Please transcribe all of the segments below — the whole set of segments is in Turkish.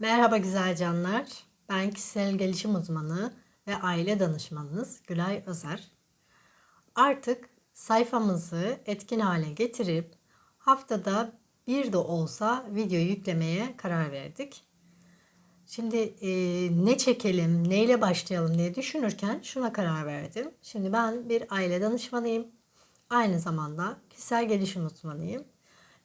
Merhaba güzel canlar. Ben kişisel gelişim uzmanı ve aile danışmanınız Gülay Özer. Artık sayfamızı etkin hale getirip haftada bir de olsa video yüklemeye karar verdik. Şimdi e, ne çekelim, neyle başlayalım diye düşünürken şuna karar verdim. Şimdi ben bir aile danışmanıyım. Aynı zamanda kişisel gelişim uzmanıyım.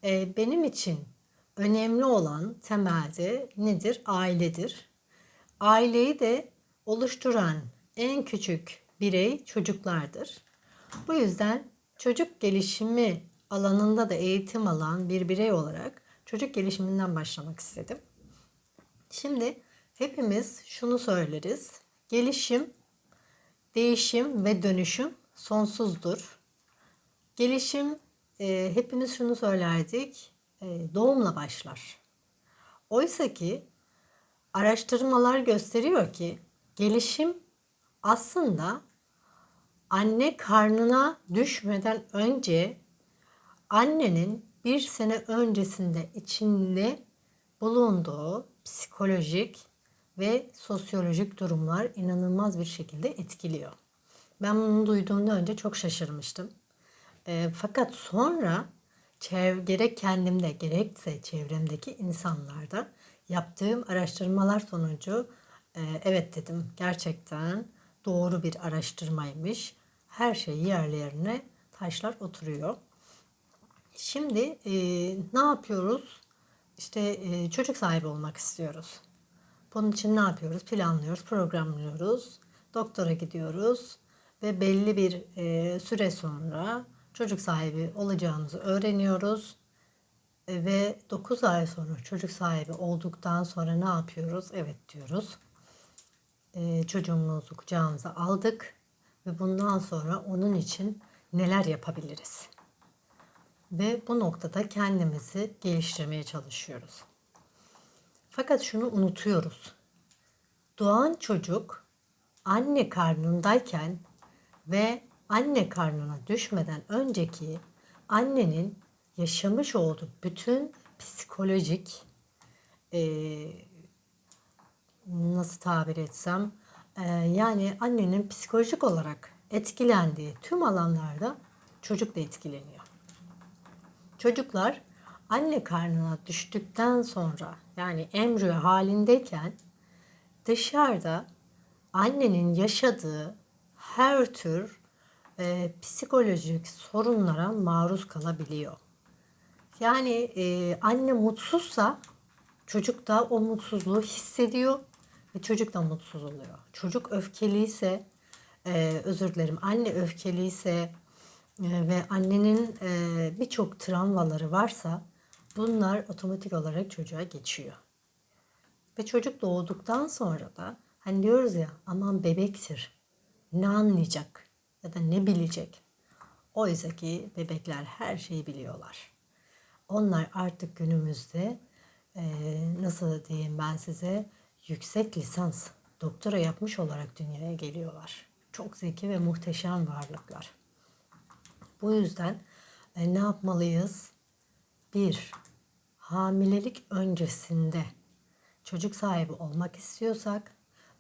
E, benim için önemli olan temelde nedir? Ailedir. Aileyi de oluşturan en küçük birey çocuklardır. Bu yüzden çocuk gelişimi alanında da eğitim alan bir birey olarak çocuk gelişiminden başlamak istedim. Şimdi hepimiz şunu söyleriz. Gelişim, değişim ve dönüşüm sonsuzdur. Gelişim e, hepimiz şunu söylerdik. E, doğumla başlar. Oysa ki araştırmalar gösteriyor ki gelişim aslında anne karnına düşmeden önce annenin bir sene öncesinde içinde bulunduğu psikolojik ve sosyolojik durumlar inanılmaz bir şekilde etkiliyor. Ben bunu duyduğumda önce çok şaşırmıştım. E, fakat sonra çev gerek kendimde gerekse çevremdeki insanlarda yaptığım araştırmalar sonucu e, evet dedim gerçekten doğru bir araştırmaymış. Her şey yerli yerine taşlar oturuyor. Şimdi e, ne yapıyoruz? İşte e, çocuk sahibi olmak istiyoruz. Bunun için ne yapıyoruz? Planlıyoruz, programlıyoruz. Doktora gidiyoruz ve belli bir e, süre sonra çocuk sahibi olacağımızı öğreniyoruz. E, ve 9 ay sonra çocuk sahibi olduktan sonra ne yapıyoruz? Evet diyoruz. E, çocuğumuzu kucağımıza aldık ve bundan sonra onun için neler yapabiliriz? Ve bu noktada kendimizi geliştirmeye çalışıyoruz. Fakat şunu unutuyoruz. Doğan çocuk anne karnındayken ve anne karnına düşmeden önceki annenin yaşamış olduğu bütün psikolojik e, nasıl tabir etsem e, yani annenin psikolojik olarak etkilendiği tüm alanlarda çocuk da etkileniyor. Çocuklar anne karnına düştükten sonra yani embriyo halindeyken dışarıda annenin yaşadığı her tür e, psikolojik sorunlara maruz kalabiliyor. Yani e, anne mutsuzsa çocuk da o mutsuzluğu hissediyor ve çocuk da mutsuz oluyor. Çocuk öfkeliyse, e, özür dilerim, anne öfkeliyse e, ve annenin e, birçok travmaları varsa bunlar otomatik olarak çocuğa geçiyor. Ve çocuk doğduktan sonra da hani diyoruz ya aman bebektir. Ne anlayacak ya da ne bilecek? Oysa ki bebekler her şeyi biliyorlar. Onlar artık günümüzde e, nasıl diyeyim ben size yüksek lisans doktora yapmış olarak dünyaya geliyorlar. Çok zeki ve muhteşem varlıklar. Bu yüzden e, ne yapmalıyız? Bir, hamilelik öncesinde çocuk sahibi olmak istiyorsak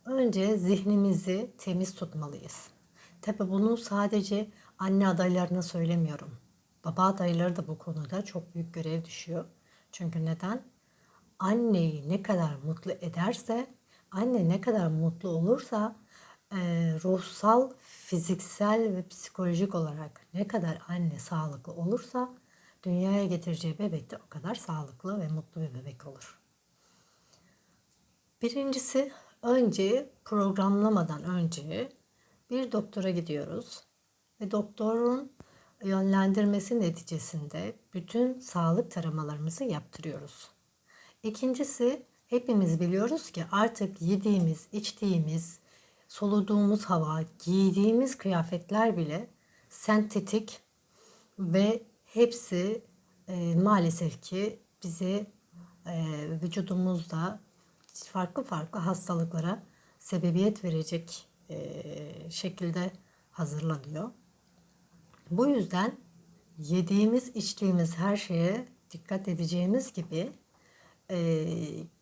önce zihnimizi temiz tutmalıyız. Tabi bunu sadece anne adaylarına söylemiyorum. Baba adayları da bu konuda çok büyük görev düşüyor. Çünkü neden? Anneyi ne kadar mutlu ederse, anne ne kadar mutlu olursa e, ruhsal, fiziksel ve psikolojik olarak ne kadar anne sağlıklı olursa dünyaya getireceği bebek de o kadar sağlıklı ve mutlu bir bebek olur. Birincisi önce programlamadan önce bir doktora gidiyoruz ve doktorun yönlendirmesi neticesinde bütün sağlık taramalarımızı yaptırıyoruz. İkincisi hepimiz biliyoruz ki artık yediğimiz, içtiğimiz, soluduğumuz hava, giydiğimiz kıyafetler bile sentetik ve hepsi e, maalesef ki bizi e, vücudumuzda farklı farklı hastalıklara sebebiyet verecek e, şekilde hazırlanıyor. Bu yüzden yediğimiz, içtiğimiz her şeye dikkat edeceğimiz gibi e,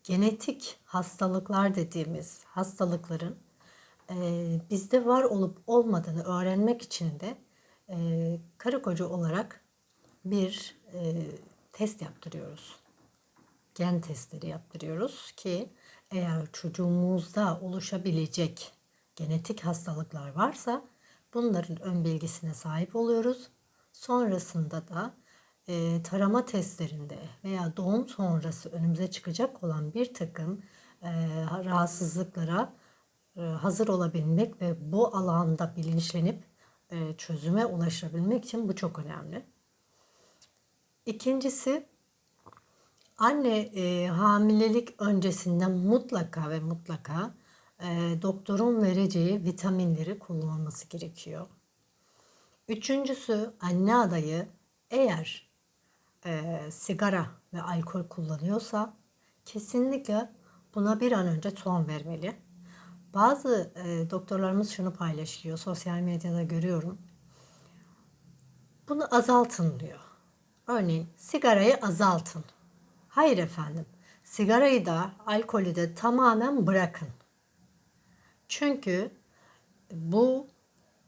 genetik hastalıklar dediğimiz hastalıkların e, bizde var olup olmadığını öğrenmek için de e, karı koca olarak bir e, test yaptırıyoruz. Gen testleri yaptırıyoruz ki eğer çocuğumuzda oluşabilecek genetik hastalıklar varsa bunların ön bilgisine sahip oluyoruz. Sonrasında da e, tarama testlerinde veya doğum sonrası önümüze çıkacak olan bir takım e, rahatsızlıklara e, hazır olabilmek ve bu alanda bilinçlenip e, çözüme ulaşabilmek için bu çok önemli. İkincisi anne e, hamilelik öncesinde mutlaka ve mutlaka e, doktorun vereceği vitaminleri kullanması gerekiyor. Üçüncüsü anne adayı eğer e, sigara ve alkol kullanıyorsa kesinlikle buna bir an önce son vermeli. Bazı e, doktorlarımız şunu paylaşıyor, sosyal medyada görüyorum. Bunu azaltın diyor. Örneğin sigarayı azaltın. Hayır efendim, sigarayı da alkolü de tamamen bırakın. Çünkü bu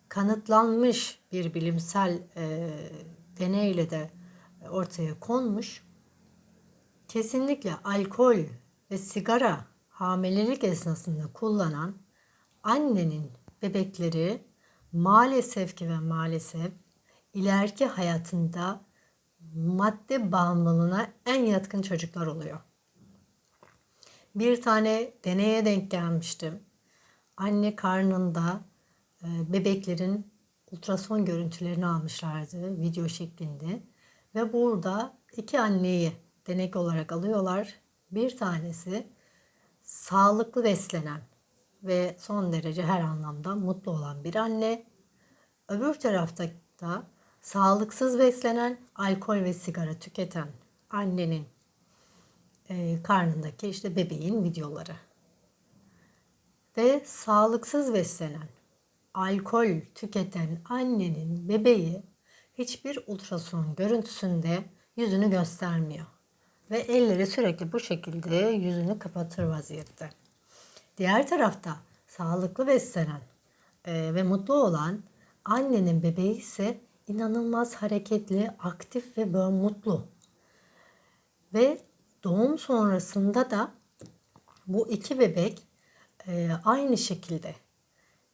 kanıtlanmış bir bilimsel e, deneyle de ortaya konmuş. Kesinlikle alkol ve sigara hamilelik esnasında kullanan annenin bebekleri maalesef ki ve maalesef ileriki hayatında madde bağımlılığına en yatkın çocuklar oluyor. Bir tane deneye denk gelmiştim. Anne karnında e, bebeklerin ultrason görüntülerini almışlardı video şeklinde. Ve burada iki anneyi denek olarak alıyorlar. Bir tanesi sağlıklı beslenen ve son derece her anlamda mutlu olan bir anne. Öbür tarafta da sağlıksız beslenen, alkol ve sigara tüketen annenin e, karnındaki işte bebeğin videoları. Ve sağlıksız beslenen, alkol tüketen annenin bebeği hiçbir ultrason görüntüsünde yüzünü göstermiyor. Ve elleri sürekli bu şekilde yüzünü kapatır vaziyette. Diğer tarafta sağlıklı beslenen e, ve mutlu olan annenin bebeği ise inanılmaz hareketli, aktif ve böyle mutlu. Ve doğum sonrasında da bu iki bebek e, aynı şekilde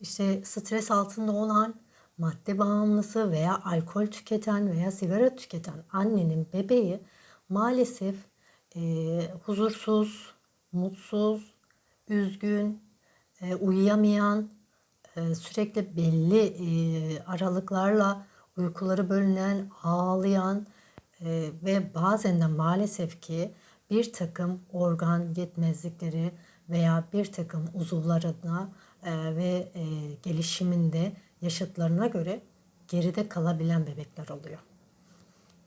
işte stres altında olan, madde bağımlısı veya alkol tüketen veya sigara tüketen annenin bebeği maalesef e, huzursuz, mutsuz, üzgün, e, uyuyamayan, e, sürekli belli e, aralıklarla uykuları bölünen, ağlayan e, ve bazen de maalesef ki bir takım organ yetmezlikleri veya bir takım uzuvlarına e, ve e, gelişiminde yaşıtlarına göre geride kalabilen bebekler oluyor.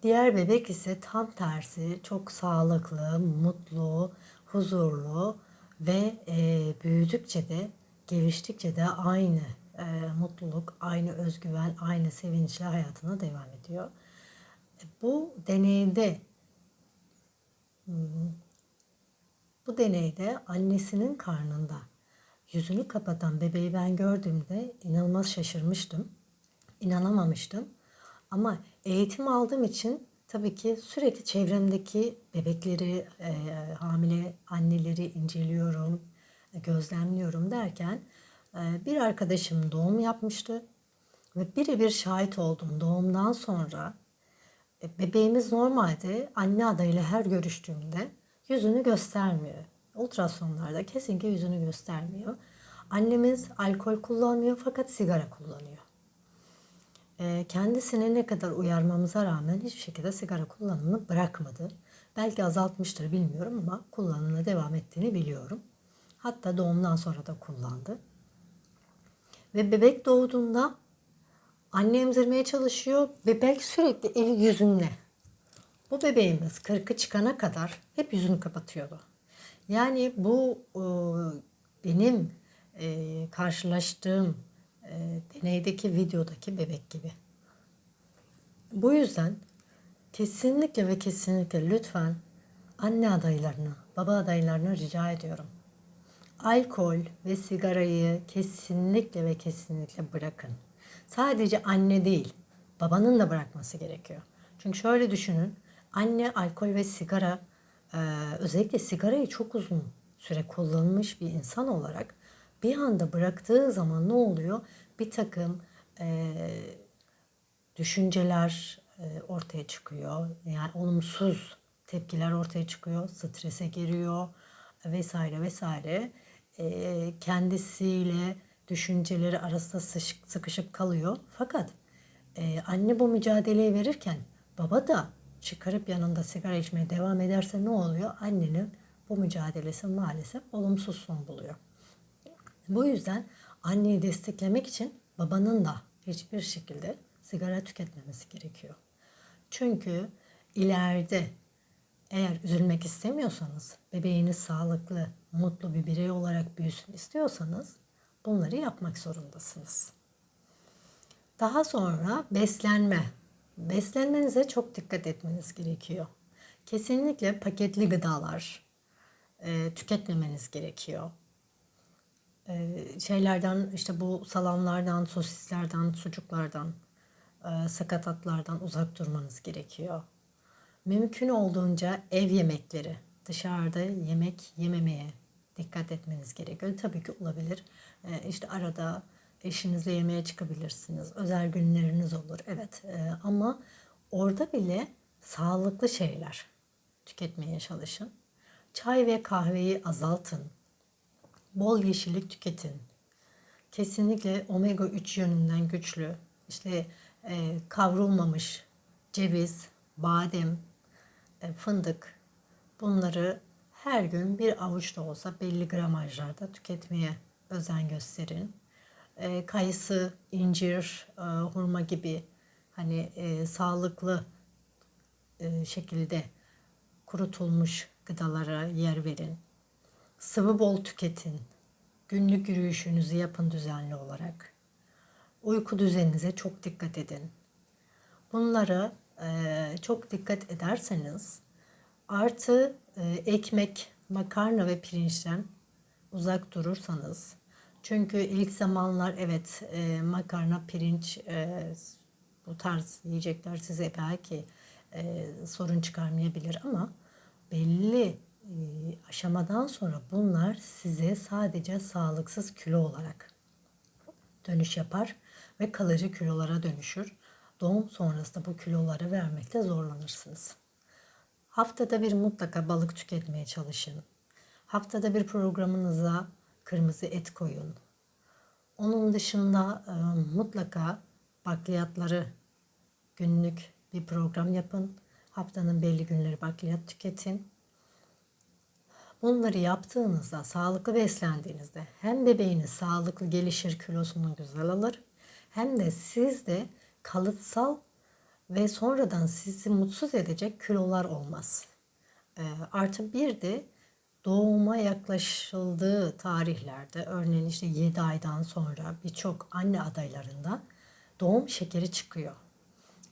Diğer bebek ise tam tersi çok sağlıklı, mutlu, huzurlu ve e, büyüdükçe de geliştikçe de aynı e, mutluluk, aynı özgüven, aynı sevinçle hayatına devam ediyor. Bu deneyde hmm, bu deneyde annesinin karnında yüzünü kapatan bebeği ben gördüğümde inanılmaz şaşırmıştım. İnanamamıştım. Ama eğitim aldığım için tabii ki sürekli çevremdeki bebekleri, e, hamile anneleri inceliyorum, gözlemliyorum derken e, bir arkadaşım doğum yapmıştı ve birebir şahit oldum doğumdan sonra e, bebeğimiz normalde anne adayıyla her görüştüğümde yüzünü göstermiyor. Ultrasonlarda kesinlikle yüzünü göstermiyor. Annemiz alkol kullanmıyor fakat sigara kullanıyor. E, kendisine ne kadar uyarmamıza rağmen hiçbir şekilde sigara kullanımını bırakmadı. Belki azaltmıştır bilmiyorum ama kullanımına devam ettiğini biliyorum. Hatta doğumdan sonra da kullandı. Ve bebek doğduğunda anne emzirmeye çalışıyor. Bebek sürekli eli yüzünle. Bu bebeğimiz kırkı çıkana kadar hep yüzünü kapatıyordu. Yani bu e, benim e, karşılaştığım e, deneydeki videodaki bebek gibi. Bu yüzden kesinlikle ve kesinlikle lütfen anne adaylarına baba adaylarına rica ediyorum. Alkol ve sigarayı kesinlikle ve kesinlikle bırakın. Sadece anne değil, babanın da bırakması gerekiyor. Çünkü şöyle düşünün, anne alkol ve sigara, e, özellikle sigarayı çok uzun süre kullanmış bir insan olarak bir anda bıraktığı zaman ne oluyor? Bir takım e, düşünceler e, ortaya çıkıyor. Yani olumsuz tepkiler ortaya çıkıyor. Strese giriyor vesaire vesaire. E, kendisiyle düşünceleri arasında sıkışıp, kalıyor. Fakat e, anne bu mücadeleyi verirken baba da çıkarıp yanında sigara içmeye devam ederse ne oluyor? Annenin bu mücadelesi maalesef olumsuz son buluyor. Bu yüzden anneyi desteklemek için babanın da hiçbir şekilde sigara tüketmemesi gerekiyor. Çünkü ileride eğer üzülmek istemiyorsanız, bebeğiniz sağlıklı, mutlu bir birey olarak büyüsün istiyorsanız bunları yapmak zorundasınız. Daha sonra beslenme. Beslenmenize çok dikkat etmeniz gerekiyor. Kesinlikle paketli gıdalar e, tüketmemeniz gerekiyor. E, şeylerden işte bu salamlardan, sosislerden, sucuklardan, e, sakatatlardan uzak durmanız gerekiyor. Mümkün olduğunca ev yemekleri, dışarıda yemek yememeye dikkat etmeniz gerekiyor. Tabii ki olabilir. E, işte arada eşinizle yemeğe çıkabilirsiniz. Özel günleriniz olur. Evet e, ama orada bile sağlıklı şeyler tüketmeye çalışın. Çay ve kahveyi azaltın. Bol yeşillik tüketin. Kesinlikle omega 3 yönünden güçlü. İşte e, kavrulmamış ceviz, badem, e, fındık bunları her gün bir avuç da olsa belli gramajlarda tüketmeye özen gösterin. E, kayısı, incir, e, hurma gibi hani e, sağlıklı e, şekilde kurutulmuş gıdalara yer verin. Sıvı bol tüketin. Günlük yürüyüşünüzü yapın düzenli olarak. Uyku düzeninize çok dikkat edin. Bunlara e, çok dikkat ederseniz artı e, ekmek, makarna ve pirinçten uzak durursanız çünkü ilk zamanlar evet e, makarna, pirinç e, bu tarz yiyecekler size belki e, sorun çıkarmayabilir ama belli e, aşamadan sonra bunlar size sadece sağlıksız kilo olarak dönüş yapar ve kalıcı kilolara dönüşür. Doğum sonrasında bu kiloları vermekte zorlanırsınız. Haftada bir mutlaka balık tüketmeye çalışın. Haftada bir programınıza kırmızı et koyun. Onun dışında e, mutlaka bakliyatları günlük bir program yapın. Haftanın belli günleri bakliyat tüketin. Bunları yaptığınızda, sağlıklı beslendiğinizde hem bebeğiniz sağlıklı gelişir, kilosunu güzel alır hem de siz de kalıtsal ve sonradan sizi mutsuz edecek kilolar olmaz. E, artı bir de doğuma yaklaşıldığı tarihlerde örneğin işte 7 aydan sonra birçok anne adaylarında doğum şekeri çıkıyor.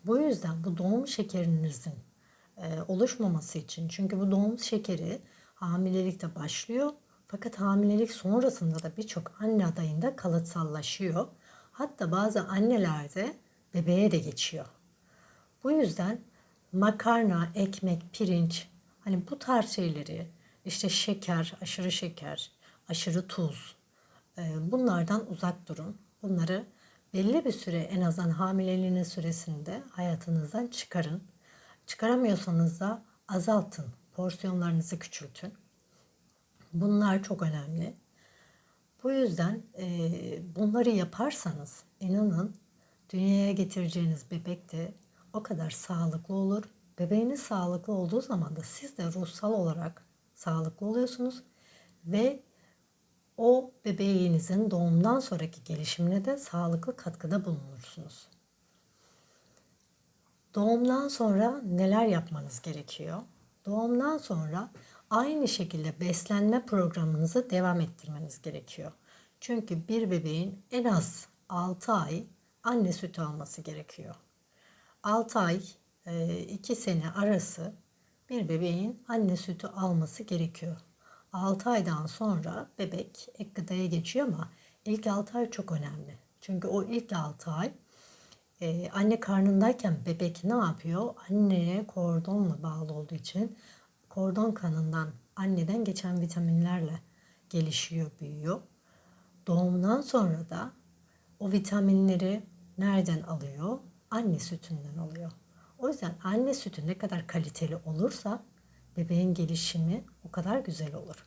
Bu yüzden bu doğum şekerinizin e, oluşmaması için çünkü bu doğum şekeri hamilelikte başlıyor fakat hamilelik sonrasında da birçok anne adayında kalıtsallaşıyor. Hatta bazı annelerde bebeğe de geçiyor. Bu yüzden makarna, ekmek, pirinç hani bu tarz şeyleri işte şeker, aşırı şeker, aşırı tuz e, bunlardan uzak durun. Bunları belli bir süre en azından hamileliğiniz süresinde hayatınızdan çıkarın. Çıkaramıyorsanız da azaltın. Porsiyonlarınızı küçültün. Bunlar çok önemli. Bu yüzden e, bunları yaparsanız inanın dünyaya getireceğiniz bebek de o kadar sağlıklı olur. Bebeğiniz sağlıklı olduğu zaman da siz de ruhsal olarak sağlıklı oluyorsunuz ve o bebeğinizin doğumdan sonraki gelişimine de sağlıklı katkıda bulunursunuz. Doğumdan sonra neler yapmanız gerekiyor? Doğumdan sonra aynı şekilde beslenme programınızı devam ettirmeniz gerekiyor. Çünkü bir bebeğin en az 6 ay anne sütü alması gerekiyor. 6 ay 2 e, sene arası bir bebeğin anne sütü alması gerekiyor. 6 aydan sonra bebek ek gıdaya geçiyor ama ilk 6 ay çok önemli. Çünkü o ilk 6 ay e, anne karnındayken bebek ne yapıyor? Anneye kordonla bağlı olduğu için kordon kanından anneden geçen vitaminlerle gelişiyor, büyüyor. Doğumdan sonra da o vitaminleri nereden alıyor? Anne sütünden alıyor. O yüzden anne sütü ne kadar kaliteli olursa bebeğin gelişimi o kadar güzel olur.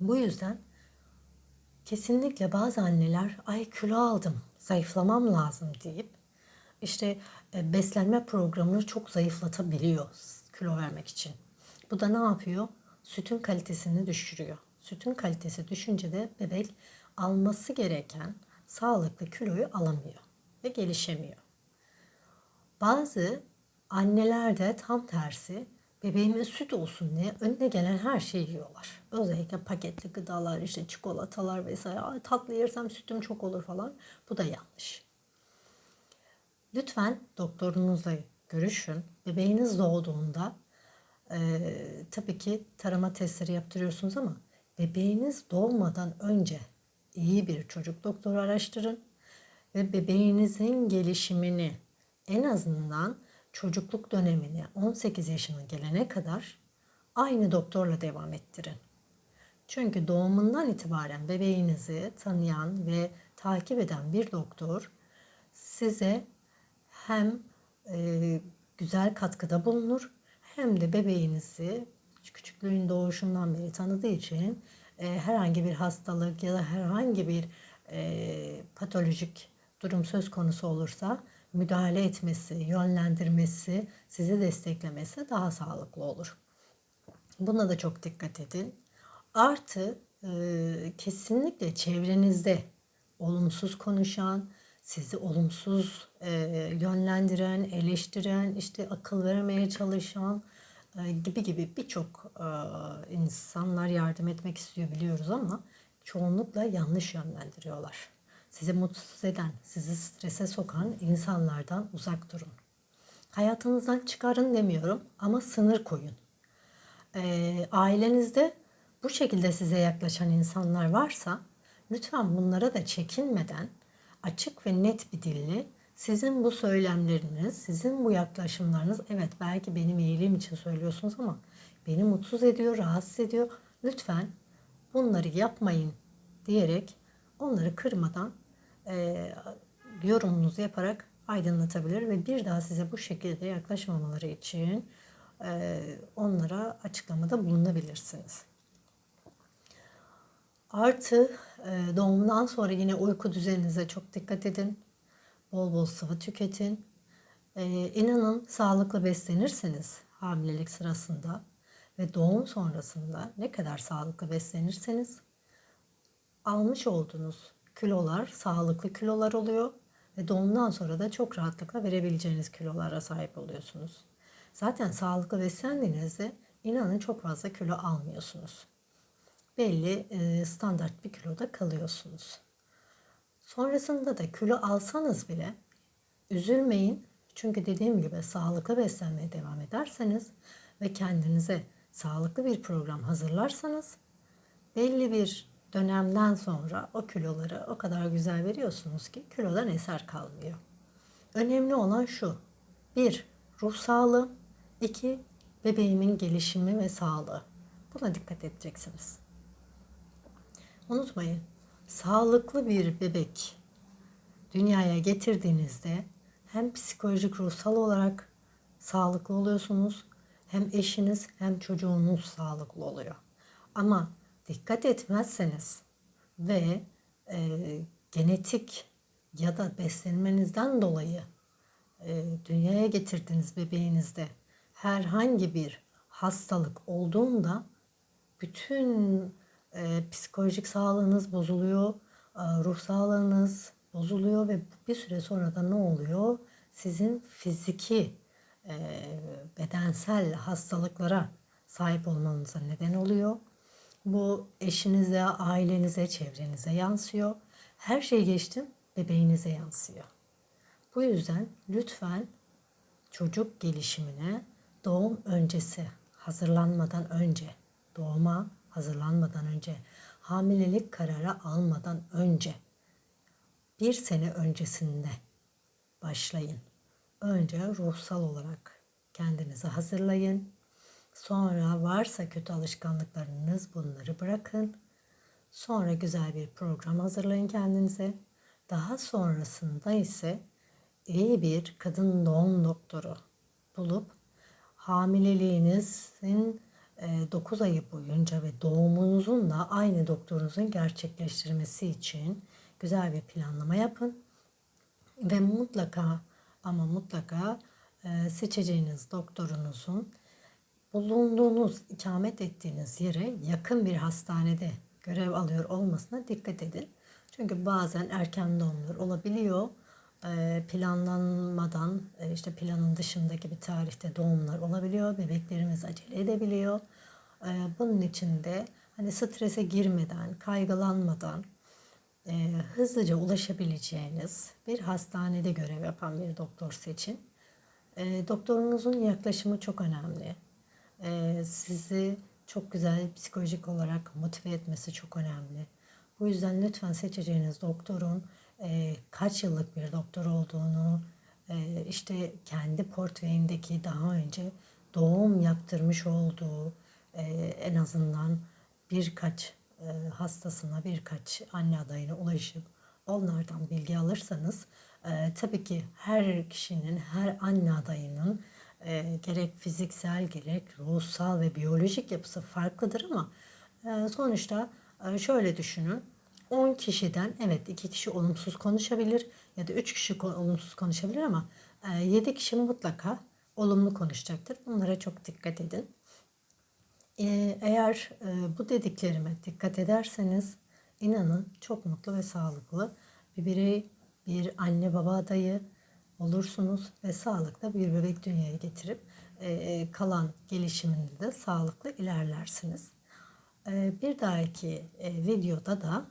Bu yüzden kesinlikle bazı anneler ay kilo aldım, zayıflamam lazım deyip işte e, beslenme programını çok zayıflatabiliyor kilo vermek için. Bu da ne yapıyor? Sütün kalitesini düşürüyor. Sütün kalitesi düşünce de bebek alması gereken sağlıklı kiloyu alamıyor ve gelişemiyor. Bazı anneler de tam tersi bebeğime süt olsun diye önüne gelen her şeyi yiyorlar. Özellikle paketli gıdalar, işte çikolatalar vesaire. Ay, tatlı yersem sütüm çok olur falan. Bu da yanlış. Lütfen doktorunuzla görüşün. Bebeğiniz doğduğunda e, tabii ki tarama testleri yaptırıyorsunuz ama bebeğiniz doğmadan önce iyi bir çocuk doktoru araştırın ve bebeğinizin gelişimini en azından çocukluk dönemini 18 yaşına gelene kadar aynı doktorla devam ettirin. Çünkü doğumundan itibaren bebeğinizi tanıyan ve takip eden bir doktor size hem e, güzel katkıda bulunur hem de bebeğinizi küçüklüğün doğuşundan beri tanıdığı için e, herhangi bir hastalık ya da herhangi bir e, patolojik durum söz konusu olursa müdahale etmesi, yönlendirmesi, sizi desteklemesi daha sağlıklı olur. Buna da çok dikkat edin. Artı e, kesinlikle çevrenizde olumsuz konuşan, sizi olumsuz e, yönlendiren, eleştiren, işte akıl vermeye çalışan e, gibi gibi birçok e, insanlar yardım etmek istiyor biliyoruz ama çoğunlukla yanlış yönlendiriyorlar. Sizi mutsuz eden, sizi strese sokan insanlardan uzak durun. Hayatınızdan çıkarın demiyorum ama sınır koyun. E, ailenizde bu şekilde size yaklaşan insanlar varsa lütfen bunlara da çekinmeden açık ve net bir dille sizin bu söylemleriniz, sizin bu yaklaşımlarınız evet belki benim iyiliğim için söylüyorsunuz ama beni mutsuz ediyor, rahatsız ediyor. Lütfen bunları yapmayın diyerek onları kırmadan e, yorumunuzu yaparak aydınlatabilir ve bir daha size bu şekilde yaklaşmamaları için e, onlara açıklamada bulunabilirsiniz. Artı e, doğumdan sonra yine uyku düzeninize çok dikkat edin. Bol bol sıvı tüketin. E, inanın sağlıklı beslenirseniz hamilelik sırasında ve doğum sonrasında ne kadar sağlıklı beslenirseniz almış olduğunuz kilolar sağlıklı kilolar oluyor ve doğumdan sonra da çok rahatlıkla verebileceğiniz kilolara sahip oluyorsunuz. Zaten sağlıklı beslendiğinizde inanın çok fazla kilo almıyorsunuz. Belli e, standart bir kiloda kalıyorsunuz. Sonrasında da kilo alsanız bile üzülmeyin. Çünkü dediğim gibi sağlıklı beslenmeye devam ederseniz ve kendinize sağlıklı bir program hazırlarsanız belli bir dönemden sonra o kiloları o kadar güzel veriyorsunuz ki kilodan eser kalmıyor. Önemli olan şu. Bir, ruh sağlığı. iki bebeğimin gelişimi ve sağlığı. Buna dikkat edeceksiniz. Unutmayın, sağlıklı bir bebek dünyaya getirdiğinizde hem psikolojik ruhsal olarak sağlıklı oluyorsunuz hem eşiniz hem çocuğunuz sağlıklı oluyor. Ama dikkat etmezseniz ve e, genetik ya da beslenmenizden dolayı e, dünyaya getirdiğiniz bebeğinizde herhangi bir hastalık olduğunda bütün e, psikolojik sağlığınız bozuluyor, e, ruh sağlığınız bozuluyor ve bir süre sonra da ne oluyor? Sizin fiziki, e, bedensel hastalıklara sahip olmanıza neden oluyor. Bu eşinize, ailenize, çevrenize yansıyor. Her şey geçtim, bebeğinize yansıyor. Bu yüzden lütfen çocuk gelişimine doğum öncesi, hazırlanmadan önce, doğuma hazırlanmadan önce, hamilelik kararı almadan önce, bir sene öncesinde başlayın. Önce ruhsal olarak kendinizi hazırlayın. Sonra varsa kötü alışkanlıklarınız bunları bırakın. Sonra güzel bir program hazırlayın kendinize. Daha sonrasında ise iyi bir kadın doğum doktoru bulup hamileliğinizin 9 ayı boyunca ve doğumunuzun da aynı doktorunuzun gerçekleştirmesi için güzel bir planlama yapın. Ve mutlaka ama mutlaka e, seçeceğiniz doktorunuzun bulunduğunuz, ikamet ettiğiniz yere yakın bir hastanede görev alıyor olmasına dikkat edin. Çünkü bazen erken doğumlar olabiliyor. E, planlanmadan e, işte planın dışındaki bir tarihte doğumlar olabiliyor. Bebeklerimiz acele edebiliyor. E, bunun için de hani strese girmeden, kaygılanmadan e, hızlıca ulaşabileceğiniz bir hastanede görev yapan bir doktor seçin. E, doktorunuzun yaklaşımı çok önemli. E, sizi çok güzel psikolojik olarak motive etmesi çok önemli. Bu yüzden lütfen seçeceğiniz doktorun e, kaç yıllık bir doktor olduğunu, e, işte kendi portföyündeki daha önce doğum yaptırmış olduğu e, en azından birkaç e, hastasına, birkaç anne adayına ulaşıp onlardan bilgi alırsanız e, tabii ki her kişinin, her anne adayının e, gerek fiziksel gerek ruhsal ve biyolojik yapısı farklıdır ama e, sonuçta e, şöyle düşünün. 10 kişiden evet 2 kişi olumsuz konuşabilir ya da 3 kişi olumsuz konuşabilir ama e, 7 kişi mutlaka olumlu konuşacaktır. Bunlara çok dikkat edin. E, eğer e, bu dediklerime dikkat ederseniz inanın çok mutlu ve sağlıklı bir birey, bir anne baba adayı olursunuz ve sağlıklı bir bebek dünyaya getirip e, kalan gelişiminde de sağlıklı ilerlersiniz. E, bir dahaki e, videoda da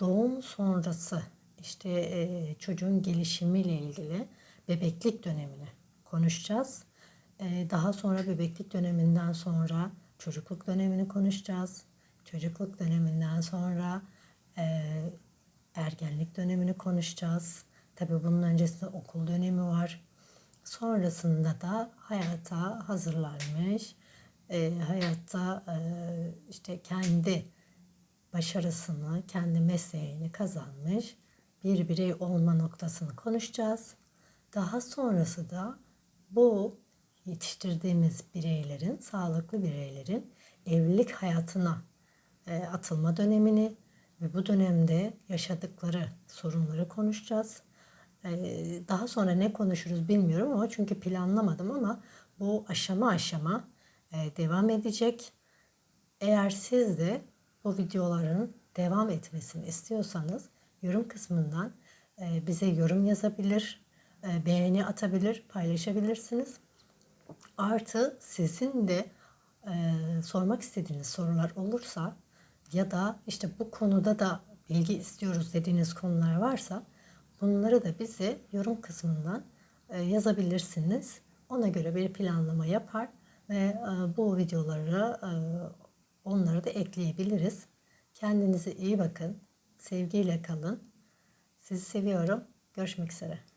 doğum sonrası işte e, çocuğun gelişimiyle ilgili bebeklik dönemini konuşacağız. E, daha sonra bebeklik döneminden sonra çocukluk dönemini konuşacağız. Çocukluk döneminden sonra e, ergenlik dönemini konuşacağız. Tabii bunun öncesinde okul dönemi var. Sonrasında da hayata hazırlanmış, e, hayatta e, işte kendi başarısını, kendi mesleğini kazanmış bir birey olma noktasını konuşacağız. Daha sonrası da bu yetiştirdiğimiz bireylerin, sağlıklı bireylerin evlilik hayatına e, atılma dönemini ve bu dönemde yaşadıkları sorunları konuşacağız. Daha sonra ne konuşuruz bilmiyorum ama çünkü planlamadım ama bu aşama aşama devam edecek. Eğer siz de bu videoların devam etmesini istiyorsanız yorum kısmından bize yorum yazabilir, beğeni atabilir, paylaşabilirsiniz. Artı sizin de sormak istediğiniz sorular olursa ya da işte bu konuda da bilgi istiyoruz dediğiniz konular varsa bunları da bize yorum kısmından e, yazabilirsiniz. Ona göre bir planlama yapar ve e, bu videoları e, onları da ekleyebiliriz. Kendinize iyi bakın. Sevgiyle kalın. Sizi seviyorum. Görüşmek üzere.